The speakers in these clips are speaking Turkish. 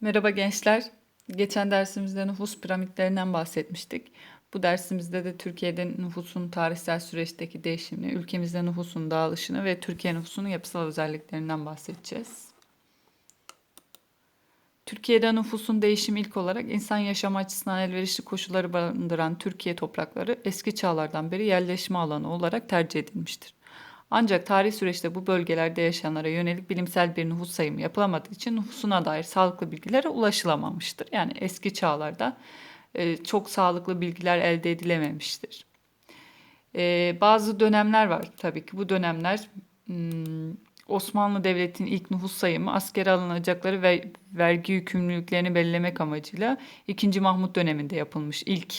Merhaba gençler. Geçen dersimizde nüfus piramitlerinden bahsetmiştik. Bu dersimizde de Türkiye'de nüfusun tarihsel süreçteki değişimini, ülkemizde nüfusun dağılışını ve Türkiye nüfusunun yapısal özelliklerinden bahsedeceğiz. Türkiye'de nüfusun değişimi ilk olarak insan yaşam açısından elverişli koşulları barındıran Türkiye toprakları eski çağlardan beri yerleşme alanı olarak tercih edilmiştir. Ancak tarih süreçte bu bölgelerde yaşayanlara yönelik bilimsel bir nüfus sayımı yapılamadığı için nüfusuna dair sağlıklı bilgilere ulaşılamamıştır. Yani eski çağlarda e, çok sağlıklı bilgiler elde edilememiştir. E, bazı dönemler var tabii ki. Bu dönemler hmm, Osmanlı Devleti'nin ilk nüfus sayımı askere alınacakları ve vergi yükümlülüklerini belirlemek amacıyla 2. Mahmut döneminde yapılmış ilk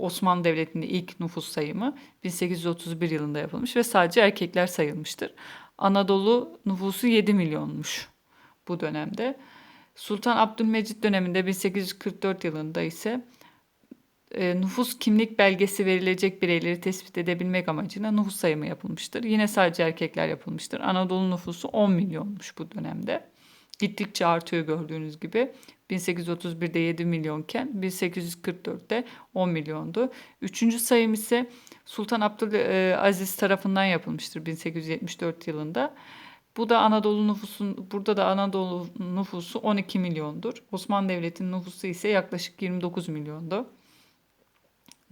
Osmanlı Devleti'nde ilk nüfus sayımı 1831 yılında yapılmış ve sadece erkekler sayılmıştır. Anadolu nüfusu 7 milyonmuş bu dönemde. Sultan Abdülmecit döneminde 1844 yılında ise e, nüfus kimlik belgesi verilecek bireyleri tespit edebilmek amacıyla nüfus sayımı yapılmıştır. Yine sadece erkekler yapılmıştır. Anadolu nüfusu 10 milyonmuş bu dönemde. Gittikçe artıyor gördüğünüz gibi. 1831'de 7 milyonken 1844'te 10 milyondu. Üçüncü sayım ise Sultan Abdülaziz tarafından yapılmıştır 1874 yılında. Bu da Anadolu nüfusun burada da Anadolu nüfusu 12 milyondur. Osmanlı Devleti'nin nüfusu ise yaklaşık 29 milyondu.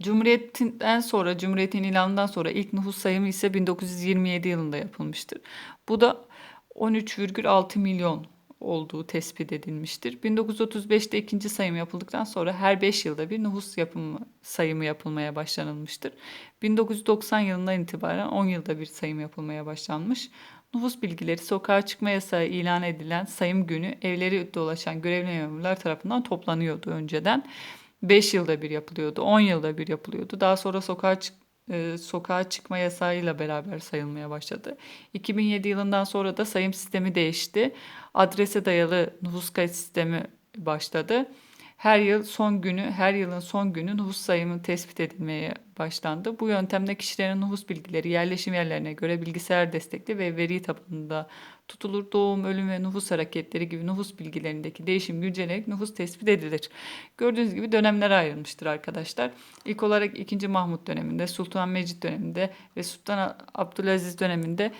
Cumhuriyetten sonra, Cumhuriyet'in ilanından sonra ilk nüfus sayımı ise 1927 yılında yapılmıştır. Bu da 13,6 milyon olduğu tespit edilmiştir. 1935'te ikinci sayım yapıldıktan sonra her 5 yılda bir nüfus yapımı, sayımı yapılmaya başlanılmıştır. 1990 yılından itibaren 10 yılda bir sayım yapılmaya başlanmış. Nüfus bilgileri sokağa çıkma yasağı ilan edilen sayım günü evleri dolaşan görevli memurlar tarafından toplanıyordu önceden. 5 yılda bir yapılıyordu, 10 yılda bir yapılıyordu. Daha sonra sokağa çık e, sokağa çıkma yasağıyla beraber sayılmaya başladı. 2007 yılından sonra da sayım sistemi değişti. Adrese dayalı nüfus kayıt sistemi başladı. Her yıl son günü, her yılın son günü nüfus sayımı tespit edilmeye başlandı. Bu yöntemde kişilerin nüfus bilgileri yerleşim yerlerine göre bilgisayar destekli ve veri tabanında tutulur. Doğum, ölüm ve nüfus hareketleri gibi nüfus bilgilerindeki değişim güncellenerek nüfus tespit edilir. Gördüğünüz gibi dönemlere ayrılmıştır arkadaşlar. İlk olarak 2. Mahmut döneminde, Sultan Mecid döneminde ve Sultan Abdülaziz döneminde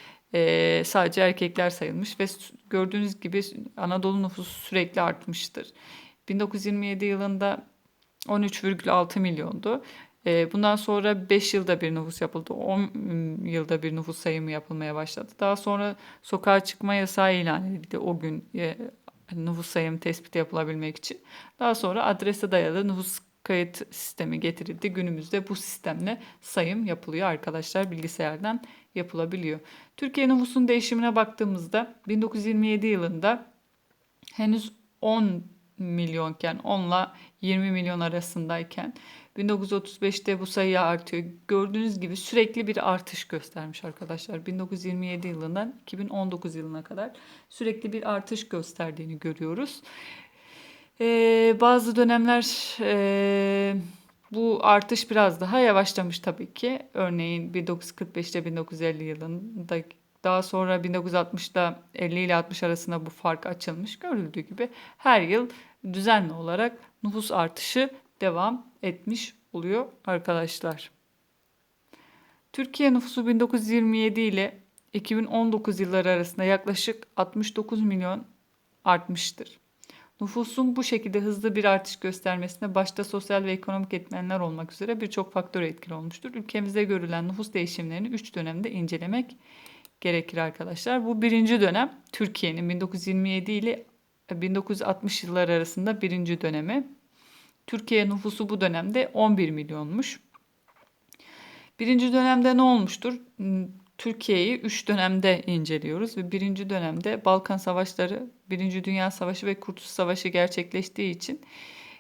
sadece erkekler sayılmış ve gördüğünüz gibi Anadolu nüfusu sürekli artmıştır. 1927 yılında 13,6 milyondu. Ee, bundan sonra 5 yılda bir nüfus yapıldı. 10 yılda bir nüfus sayımı yapılmaya başladı. Daha sonra sokağa çıkma yasağı ilan edildi o gün e, nüfus sayımı tespiti yapılabilmek için. Daha sonra adrese dayalı nüfus kayıt sistemi getirildi. Günümüzde bu sistemle sayım yapılıyor arkadaşlar. Bilgisayardan yapılabiliyor. Türkiye nüfusun değişimine baktığımızda 1927 yılında henüz 10 milyonken 10 ile 20 milyon arasındayken 1935'te bu sayı artıyor. Gördüğünüz gibi sürekli bir artış göstermiş arkadaşlar. 1927 yılından 2019 yılına kadar sürekli bir artış gösterdiğini görüyoruz. Ee, bazı dönemler e, bu artış biraz daha yavaşlamış tabii ki. Örneğin 1945'te 1950 yılında daha sonra 1960'da 50 ile 60 arasında bu fark açılmış. Görüldüğü gibi her yıl düzenli olarak nüfus artışı devam etmiş oluyor arkadaşlar. Türkiye nüfusu 1927 ile 2019 yılları arasında yaklaşık 69 milyon artmıştır. Nüfusun bu şekilde hızlı bir artış göstermesine başta sosyal ve ekonomik etmenler olmak üzere birçok faktör etkili olmuştur. Ülkemizde görülen nüfus değişimlerini 3 dönemde incelemek gerekir arkadaşlar. Bu birinci dönem Türkiye'nin 1927 ile 1960 yıllar arasında birinci dönemi. Türkiye nüfusu bu dönemde 11 milyonmuş. Birinci dönemde ne olmuştur? Türkiye'yi 3 dönemde inceliyoruz ve birinci dönemde Balkan Savaşları, Birinci Dünya Savaşı ve Kurtuluş Savaşı gerçekleştiği için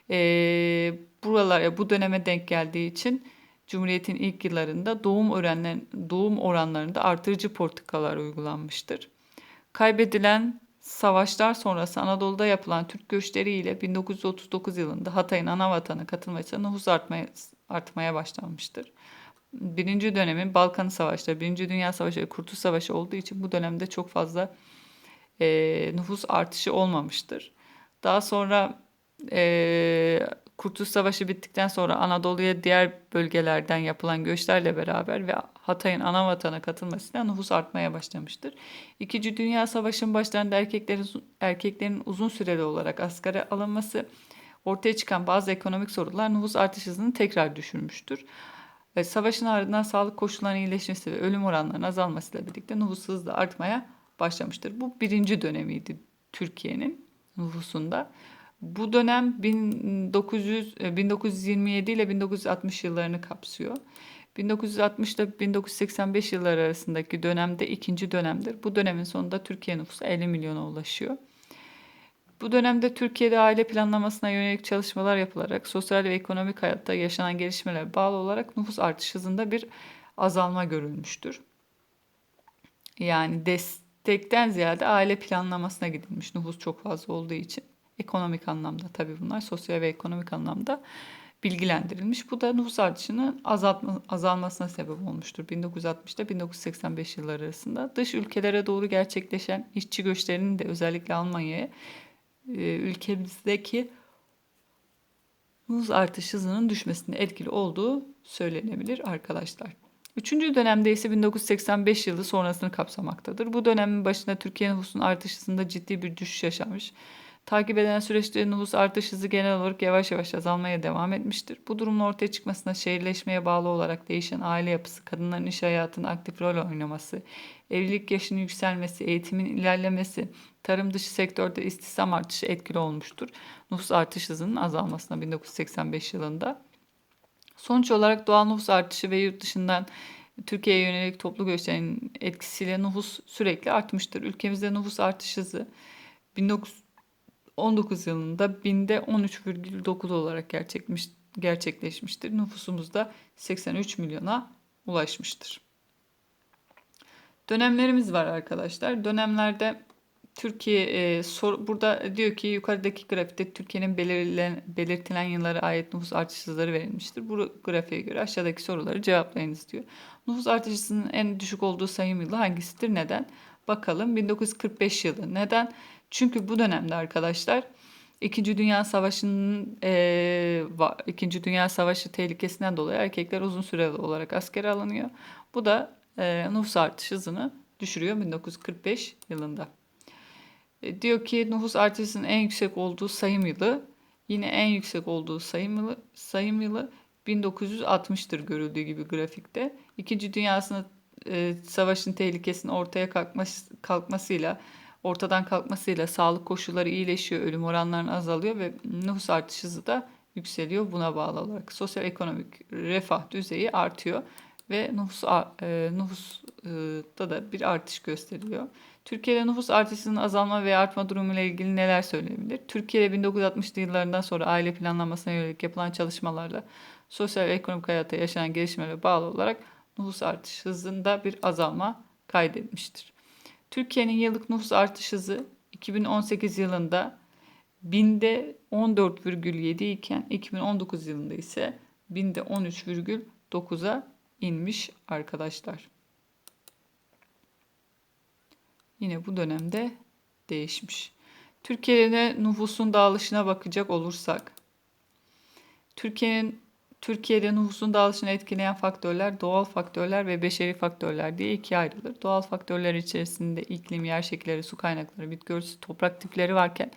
e, buralara bu döneme denk geldiği için Cumhuriyet'in ilk yıllarında doğum oranları, doğum oranlarında artırıcı politikalar uygulanmıştır. Kaybedilen savaşlar sonrası Anadolu'da yapılan Türk göçleriyle 1939 yılında Hatay'ın ana vatanı katılmasıyla nüfus artmaya, artmaya başlanmıştır. Birinci dönemin Balkan Savaşları, Birinci Dünya Savaşı ve Kurtuluş Savaşı olduğu için bu dönemde çok fazla e, nüfus artışı olmamıştır. Daha sonra eee Kurtuluş Savaşı bittikten sonra Anadolu'ya diğer bölgelerden yapılan göçlerle beraber ve Hatay'ın ana vatana katılmasıyla nüfus artmaya başlamıştır. İkinci Dünya Savaşı'nın başlarında erkeklerin, erkeklerin uzun süreli olarak askere alınması, ortaya çıkan bazı ekonomik sorunlar nüfus artış hızını tekrar düşürmüştür. Ve savaşın ardından sağlık koşullarının iyileşmesi ve ölüm oranlarının azalmasıyla birlikte nüfus hızla artmaya başlamıştır. Bu birinci dönemiydi Türkiye'nin nüfusunda. Bu dönem 1900, e, 1927 ile 1960 yıllarını kapsıyor. 1960 ile 1985 yılları arasındaki dönemde ikinci dönemdir. Bu dönemin sonunda Türkiye nüfusu 50 milyona ulaşıyor. Bu dönemde Türkiye'de aile planlamasına yönelik çalışmalar yapılarak sosyal ve ekonomik hayatta yaşanan gelişmelere bağlı olarak nüfus artış hızında bir azalma görülmüştür. Yani destekten ziyade aile planlamasına gidilmiş nüfus çok fazla olduğu için. Ekonomik anlamda tabii bunlar sosyal ve ekonomik anlamda bilgilendirilmiş. Bu da nüfus artışının azaltma, azalmasına sebep olmuştur. 1960'da 1985 yılları arasında dış ülkelere doğru gerçekleşen işçi göçlerinin de özellikle Almanya'ya e, ülkemizdeki nüfus artış hızının düşmesine etkili olduğu söylenebilir arkadaşlar. Üçüncü dönemde ise 1985 yılı sonrasını kapsamaktadır. Bu dönemin başında Türkiye nüfusunun artış hızında ciddi bir düşüş yaşamış. Takip edilen süreçte nüfus artış hızı genel olarak yavaş yavaş azalmaya devam etmiştir. Bu durumun ortaya çıkmasına şehirleşmeye bağlı olarak değişen aile yapısı, kadınların iş hayatında aktif rol oynaması, evlilik yaşının yükselmesi, eğitimin ilerlemesi, tarım dışı sektörde istihdam artışı etkili olmuştur. Nüfus artış hızının azalmasına 1985 yılında. Sonuç olarak doğal nüfus artışı ve yurt dışından Türkiye'ye yönelik toplu göçlerin etkisiyle nüfus sürekli artmıştır. Ülkemizde nüfus artış hızı 1919 yılında binde 13,9 olarak gerçekmiş, gerçekleşmiştir. Nüfusumuz da 83 milyona ulaşmıştır. Dönemlerimiz var arkadaşlar. Dönemlerde Türkiye e, sor, burada diyor ki yukarıdaki grafikte Türkiye'nin belirlen, belirtilen yıllara ait nüfus artış hızları verilmiştir. Bu grafiğe göre aşağıdaki soruları cevaplayınız diyor. Nüfus artışının en düşük olduğu sayım yılı hangisidir? Neden? Bakalım 1945 yılı. Neden? Çünkü bu dönemde arkadaşlar İkinci Dünya Savaşı'nın e, İkinci Dünya Savaşı tehlikesinden dolayı erkekler uzun süreli olarak askere alınıyor. Bu da e, nüfus artış hızını düşürüyor 1945 yılında. E, diyor ki nüfus artışının en yüksek olduğu sayım yılı yine en yüksek olduğu sayım yılı, sayım yılı 1960'tır görüldüğü gibi grafikte. İkinci Dünya e, Savaşı'nın tehlikesinin ortaya kalkması, kalkmasıyla ortadan kalkmasıyla sağlık koşulları iyileşiyor, ölüm oranları azalıyor ve nüfus artış hızı da yükseliyor buna bağlı olarak. Sosyal ekonomik refah düzeyi artıyor ve nüfus, e, nüfusta da bir artış gösteriyor. Türkiye'de nüfus artışının azalma ve artma durumu ile ilgili neler söylenebilir? Türkiye'de 1960'lı yıllarından sonra aile planlamasına yönelik yapılan çalışmalarla sosyal ve ekonomik hayatta yaşanan gelişmelere bağlı olarak nüfus artış hızında bir azalma kaydetmiştir. Türkiye'nin yıllık nüfus artış hızı 2018 yılında binde 14,7 iken 2019 yılında ise binde 13,9'a inmiş arkadaşlar. Yine bu dönemde değişmiş. Türkiye'de nüfusun dağılışına bakacak olursak Türkiye'nin Türkiye'de nüfusun dağılışını etkileyen faktörler doğal faktörler ve beşeri faktörler diye ikiye ayrılır. Doğal faktörler içerisinde iklim, yer şekilleri, su kaynakları, bitki örtüsü, toprak tipleri varken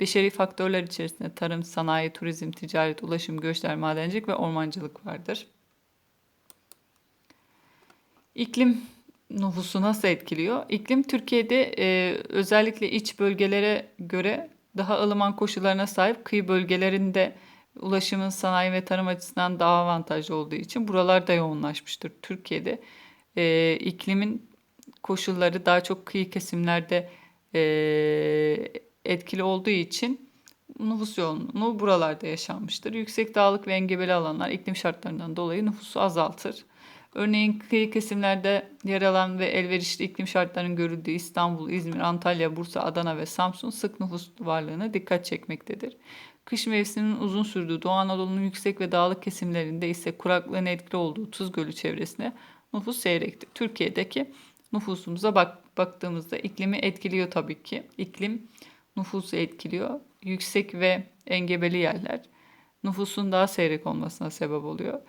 beşeri faktörler içerisinde tarım, sanayi, turizm, ticaret, ulaşım, göçler, madencilik ve ormancılık vardır. İklim nüfusu nasıl etkiliyor? İklim Türkiye'de e, özellikle iç bölgelere göre daha ılıman koşullarına sahip kıyı bölgelerinde ulaşımın sanayi ve tarım açısından daha avantajlı olduğu için buralarda yoğunlaşmıştır. Türkiye'de e, iklimin koşulları daha çok kıyı kesimlerde e, etkili olduğu için nüfus yoğunluğu buralarda yaşanmıştır. Yüksek dağlık ve engebeli alanlar iklim şartlarından dolayı nüfusu azaltır. Örneğin kıyı kesimlerde yer alan ve elverişli iklim şartlarının görüldüğü İstanbul, İzmir, Antalya, Bursa, Adana ve Samsun sık nüfus varlığına dikkat çekmektedir. Kış mevsiminin uzun sürdüğü Doğu Anadolu'nun yüksek ve dağlık kesimlerinde ise kuraklığın etkili olduğu Tuz Gölü çevresine nüfus seyrektir. Türkiye'deki nüfusumuza bak, baktığımızda iklimi etkiliyor tabii ki. İklim nüfusu etkiliyor. yüksek ve engebeli yerler nüfusun daha seyrek olmasına sebep oluyor.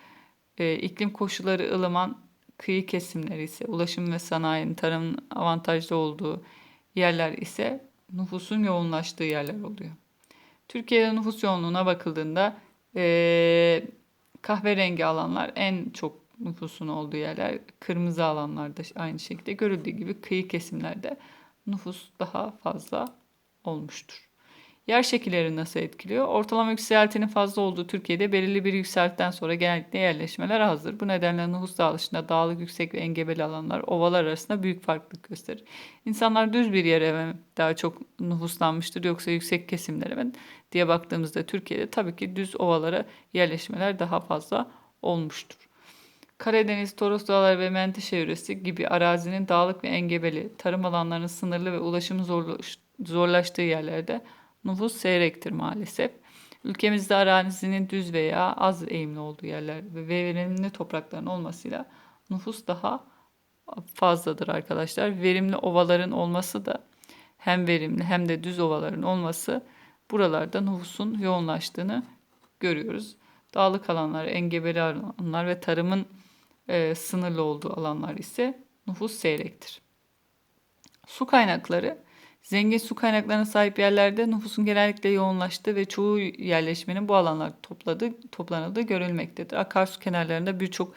Ee, iklim koşulları ılıman kıyı kesimleri ise ulaşım ve sanayinin tarımın avantajlı olduğu yerler ise nüfusun yoğunlaştığı yerler oluyor. Türkiye'de nüfus yoğunluğuna bakıldığında ee, kahverengi alanlar en çok nüfusun olduğu yerler. Kırmızı alanlarda aynı şekilde görüldüğü gibi kıyı kesimlerde nüfus daha fazla olmuştur. Yer şekilleri nasıl etkiliyor? Ortalama yükseltinin fazla olduğu Türkiye'de belirli bir yükseltiden sonra genellikle yerleşmeler azdır. Bu nedenle nüfus dağılışında dağlık, yüksek ve engebeli alanlar ovalar arasında büyük farklılık gösterir. İnsanlar düz bir yere daha çok nüfuslanmıştır yoksa yüksek kesimlere mi diye baktığımızda Türkiye'de tabii ki düz ovalara yerleşmeler daha fazla olmuştur. Karadeniz, Toros Dağları ve Menteşe yöresi gibi arazinin dağlık ve engebeli, tarım alanlarının sınırlı ve ulaşımı zorlaş- zorlaştığı yerlerde nüfus seyrektir maalesef. Ülkemizde arazinin düz veya az eğimli olduğu yerler ve verimli toprakların olmasıyla nüfus daha fazladır arkadaşlar. Verimli ovaların olması da hem verimli hem de düz ovaların olması buralarda nüfusun yoğunlaştığını görüyoruz. Dağlık alanlar, engebeli alanlar ve tarımın e, sınırlı olduğu alanlar ise nüfus seyrektir. Su kaynakları Zengin su kaynaklarına sahip yerlerde nüfusun genellikle yoğunlaştığı ve çoğu yerleşmenin bu alanlar topladığı, toplanıldığı görülmektedir. Akarsu kenarlarında birçok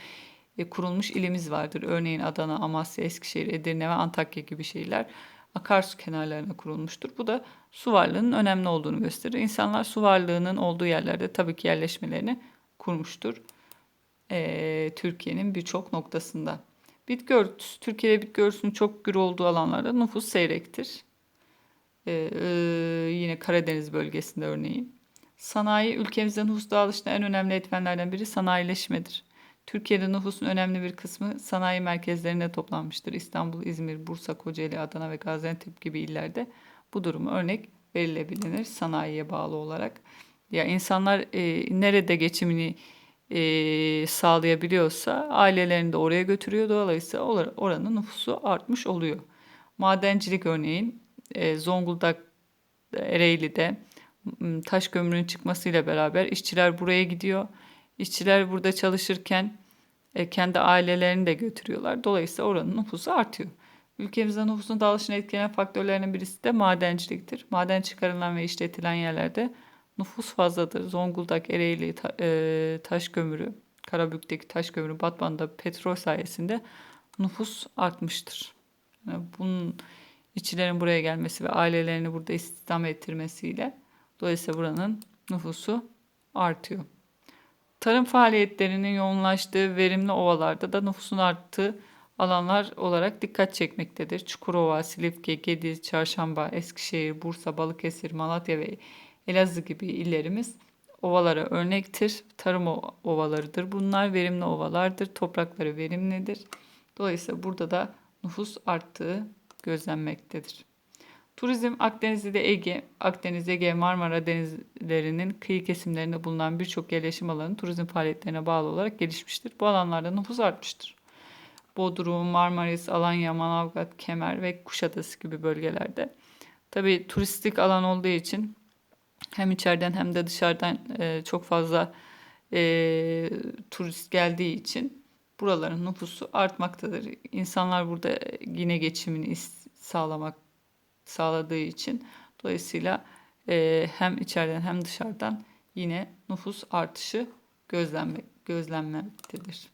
e, kurulmuş ilimiz vardır. Örneğin Adana, Amasya, Eskişehir, Edirne ve Antakya gibi şehirler akarsu kenarlarına kurulmuştur. Bu da su varlığının önemli olduğunu gösterir. İnsanlar su varlığının olduğu yerlerde tabii ki yerleşmelerini kurmuştur. Ee, Türkiye'nin birçok noktasında. Bitki örtüsü, Türkiye'de bitki örtüsünün çok gür olduğu alanlarda nüfus seyrektir. Ee, e, yine Karadeniz bölgesinde örneğin. Sanayi ülkemizde nüfus dağılışında en önemli etmenlerden biri sanayileşmedir. Türkiye'de nüfusun önemli bir kısmı sanayi merkezlerinde toplanmıştır. İstanbul, İzmir, Bursa, Kocaeli, Adana ve Gaziantep gibi illerde bu durumu örnek verilebilir sanayiye bağlı olarak. Ya insanlar e, nerede geçimini e, sağlayabiliyorsa ailelerini de oraya götürüyor. Dolayısıyla oranın nüfusu artmış oluyor. Madencilik örneğin e, Zonguldak Ereğli'de taş kömürün çıkmasıyla beraber işçiler buraya gidiyor. İşçiler burada çalışırken e, kendi ailelerini de götürüyorlar. Dolayısıyla oranın nüfusu artıyor. Ülkemizde nüfusun dağılışını etkileyen faktörlerinin birisi de madenciliktir. Maden çıkarılan ve işletilen yerlerde nüfus fazladır. Zonguldak, Ereğli, ta, e, taş kömürü, Karabük'teki taş kömürü, Batman'da petrol sayesinde nüfus artmıştır. Yani bunun işçilerin buraya gelmesi ve ailelerini burada istihdam ettirmesiyle dolayısıyla buranın nüfusu artıyor. Tarım faaliyetlerinin yoğunlaştığı verimli ovalarda da nüfusun arttığı alanlar olarak dikkat çekmektedir. Çukurova, Silifke, Gediz, Çarşamba, Eskişehir, Bursa, Balıkesir, Malatya ve Elazığ gibi illerimiz ovalara örnektir. Tarım ovalarıdır. Bunlar verimli ovalardır. Toprakları verimlidir. Dolayısıyla burada da nüfus arttığı gözlenmektedir. Turizm Akdeniz'de Ege, Akdeniz, Ege, Marmara denizlerinin kıyı kesimlerinde bulunan birçok yerleşim alanı turizm faaliyetlerine bağlı olarak gelişmiştir. Bu alanlarda nüfus artmıştır. Bodrum, Marmaris, Alanya, Manavgat, Kemer ve Kuşadası gibi bölgelerde. Tabi turistik alan olduğu için hem içeriden hem de dışarıdan e, çok fazla e, turist geldiği için buraların nüfusu artmaktadır. İnsanlar burada yine geçimini sağlamak sağladığı için dolayısıyla e, hem içeriden hem dışarıdan yine nüfus artışı gözlenmek, gözlenmektedir.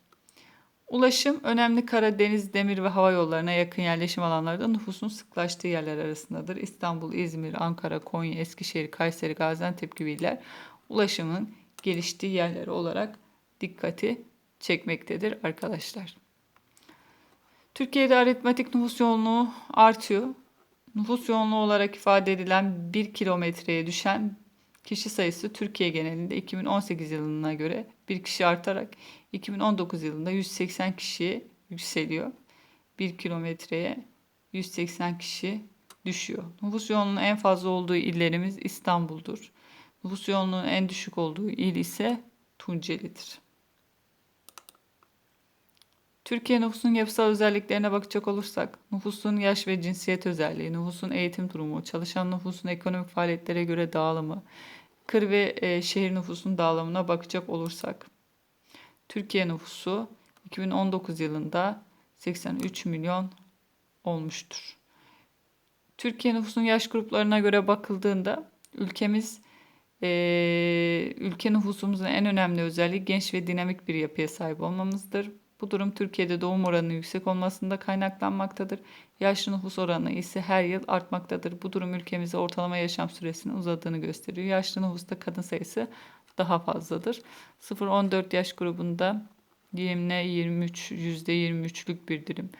Ulaşım önemli kara, deniz, demir ve hava yollarına yakın yerleşim alanlarda nüfusun sıklaştığı yerler arasındadır. İstanbul, İzmir, Ankara, Konya, Eskişehir, Kayseri, Gaziantep gibi iller ulaşımın geliştiği yerler olarak dikkati çekmektedir arkadaşlar. Türkiye'de aritmetik nüfus yoğunluğu artıyor. Nüfus yoğunluğu olarak ifade edilen 1 kilometreye düşen kişi sayısı Türkiye genelinde 2018 yılına göre bir kişi artarak 2019 yılında 180 kişiye yükseliyor. 1 kilometreye 180 kişi düşüyor. Nüfus yoğunluğunun en fazla olduğu illerimiz İstanbul'dur. Nüfus yoğunluğunun en düşük olduğu il ise Tunceli'dir. Türkiye nüfusunun yapısal özelliklerine bakacak olursak, nüfusun yaş ve cinsiyet özelliği, nüfusun eğitim durumu, çalışan nüfusun ekonomik faaliyetlere göre dağılımı, kır ve e, şehir nüfusunun dağılımına bakacak olursak, Türkiye nüfusu 2019 yılında 83 milyon olmuştur. Türkiye nüfusunun yaş gruplarına göre bakıldığında ülkemiz eee, ülke nüfusumuzun en önemli özelliği genç ve dinamik bir yapıya sahip olmamızdır. Bu durum Türkiye'de doğum oranının yüksek olmasında kaynaklanmaktadır. Yaşlı nüfus oranı ise her yıl artmaktadır. Bu durum ülkemizde ortalama yaşam süresinin uzadığını gösteriyor. Yaşlı nüfusta kadın sayısı daha fazladır. 0-14 yaş grubunda 20 23 %23'lük bir dilim.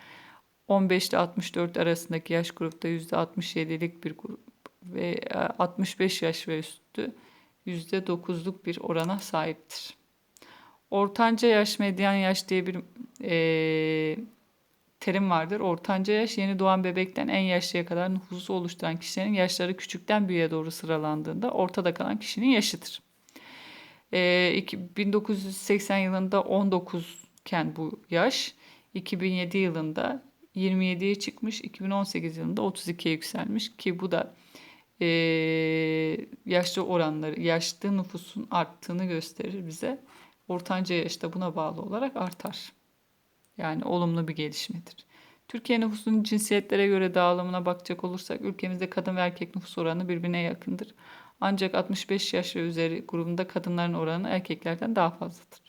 15 ile 64 arasındaki yaş grupta %67'lik bir grup ve e, 65 yaş ve üstü %9'luk bir orana sahiptir. Ortanca yaş, medyan yaş diye bir e, terim vardır. Ortanca yaş yeni doğan bebekten en yaşlıya kadar nüfusu oluşturan kişilerin yaşları küçükten büyüğe doğru sıralandığında ortada kalan kişinin yaşıdır. E, iki- 1980 yılında 19 iken bu yaş, 2007 yılında 27'ye çıkmış, 2018 yılında 32'ye yükselmiş ki bu da e, yaşlı oranları, yaşlı nüfusun arttığını gösterir bize. Ortanca yaşta buna bağlı olarak artar. Yani olumlu bir gelişmedir. Türkiye nüfusunun cinsiyetlere göre dağılımına bakacak olursak ülkemizde kadın ve erkek nüfus oranı birbirine yakındır. Ancak 65 yaş ve üzeri grubunda kadınların oranı erkeklerden daha fazladır.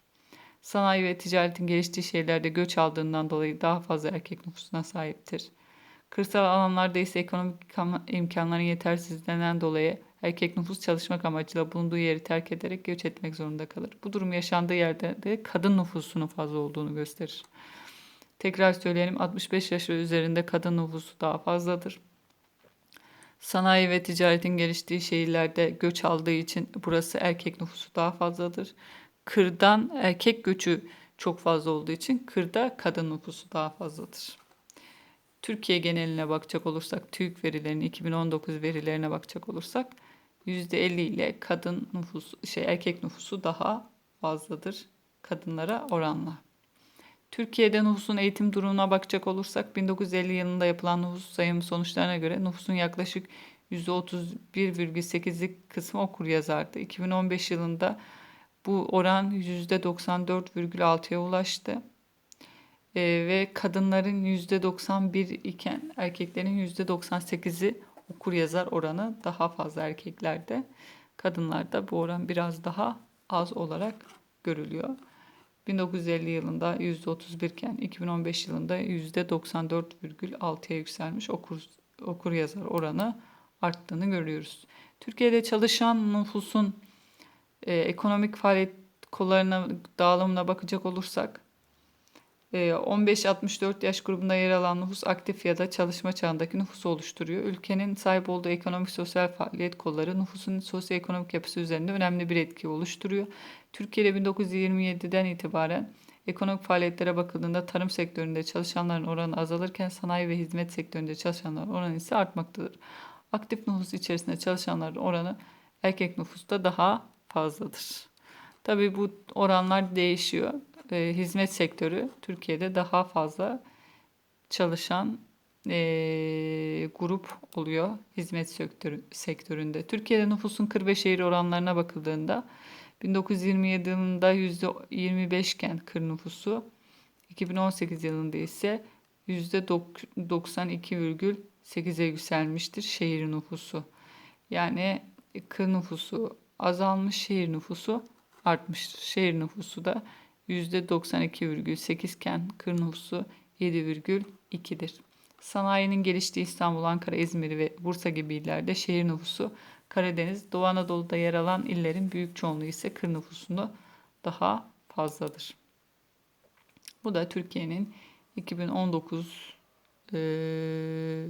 Sanayi ve ticaretin geliştiği şehirlerde göç aldığından dolayı daha fazla erkek nüfusuna sahiptir. Kırsal alanlarda ise ekonomik imkan- imkanların yetersizliğinden dolayı erkek nüfus çalışmak amacıyla bulunduğu yeri terk ederek göç etmek zorunda kalır. Bu durum yaşandığı yerde de kadın nüfusunun fazla olduğunu gösterir. Tekrar söyleyelim 65 yaş üzerinde kadın nüfusu daha fazladır. Sanayi ve ticaretin geliştiği şehirlerde göç aldığı için burası erkek nüfusu daha fazladır. Kırdan erkek göçü çok fazla olduğu için kırda kadın nüfusu daha fazladır. Türkiye geneline bakacak olursak, TÜİK verilerinin 2019 verilerine bakacak olursak %50 ile kadın nüfusu, şey erkek nüfusu daha fazladır kadınlara oranla. Türkiye'de nüfusun eğitim durumuna bakacak olursak 1950 yılında yapılan nüfus sayımı sonuçlarına göre nüfusun yaklaşık %31,8'lik kısmı okur yazardı. 2015 yılında bu oran %94,6'ya ulaştı. Ee, ve kadınların %91 iken erkeklerin %98'i okur yazar oranı daha fazla erkeklerde. Kadınlarda bu oran biraz daha az olarak görülüyor. 1950 yılında %31 iken 2015 yılında %94,6'ya yükselmiş okur, okur yazar oranı arttığını görüyoruz. Türkiye'de çalışan nüfusun e, ekonomik faaliyet kollarına dağılımına bakacak olursak e, 15-64 yaş grubunda yer alan nüfus aktif ya da çalışma çağındaki nüfusu oluşturuyor. Ülkenin sahip olduğu ekonomik sosyal faaliyet kolları nüfusun sosyoekonomik yapısı üzerinde önemli bir etki oluşturuyor. Türkiye'de 1927'den itibaren ekonomik faaliyetlere bakıldığında tarım sektöründe çalışanların oranı azalırken sanayi ve hizmet sektöründe çalışanların oranı ise artmaktadır. Aktif nüfus içerisinde çalışanların oranı erkek nüfusta daha fazladır. Tabii bu oranlar değişiyor. Ee, hizmet sektörü Türkiye'de daha fazla çalışan eee, grup oluyor hizmet sektörü, sektöründe. Türkiye'de nüfusun kır ve şehir oranlarına bakıldığında 1927 yılında %25 iken kır nüfusu 2018 yılında ise %92,8'e yükselmiştir şehir nüfusu. Yani kır nüfusu azalmış, şehir nüfusu artmıştır. Şehir nüfusu da %92,8 iken kır nüfusu 7,2'dir. Sanayinin geliştiği İstanbul, Ankara, İzmir ve Bursa gibi illerde şehir nüfusu Karadeniz, Doğu Anadolu'da yer alan illerin büyük çoğunluğu ise kır nüfusunu daha fazladır. Bu da Türkiye'nin 2019 eee,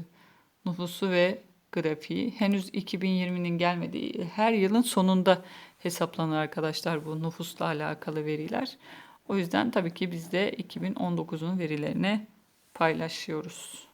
nüfusu ve grafiği. Henüz 2020'nin gelmediği her yılın sonunda hesaplanır arkadaşlar bu nüfusla alakalı veriler. O yüzden tabii ki biz de 2019'un verilerini paylaşıyoruz.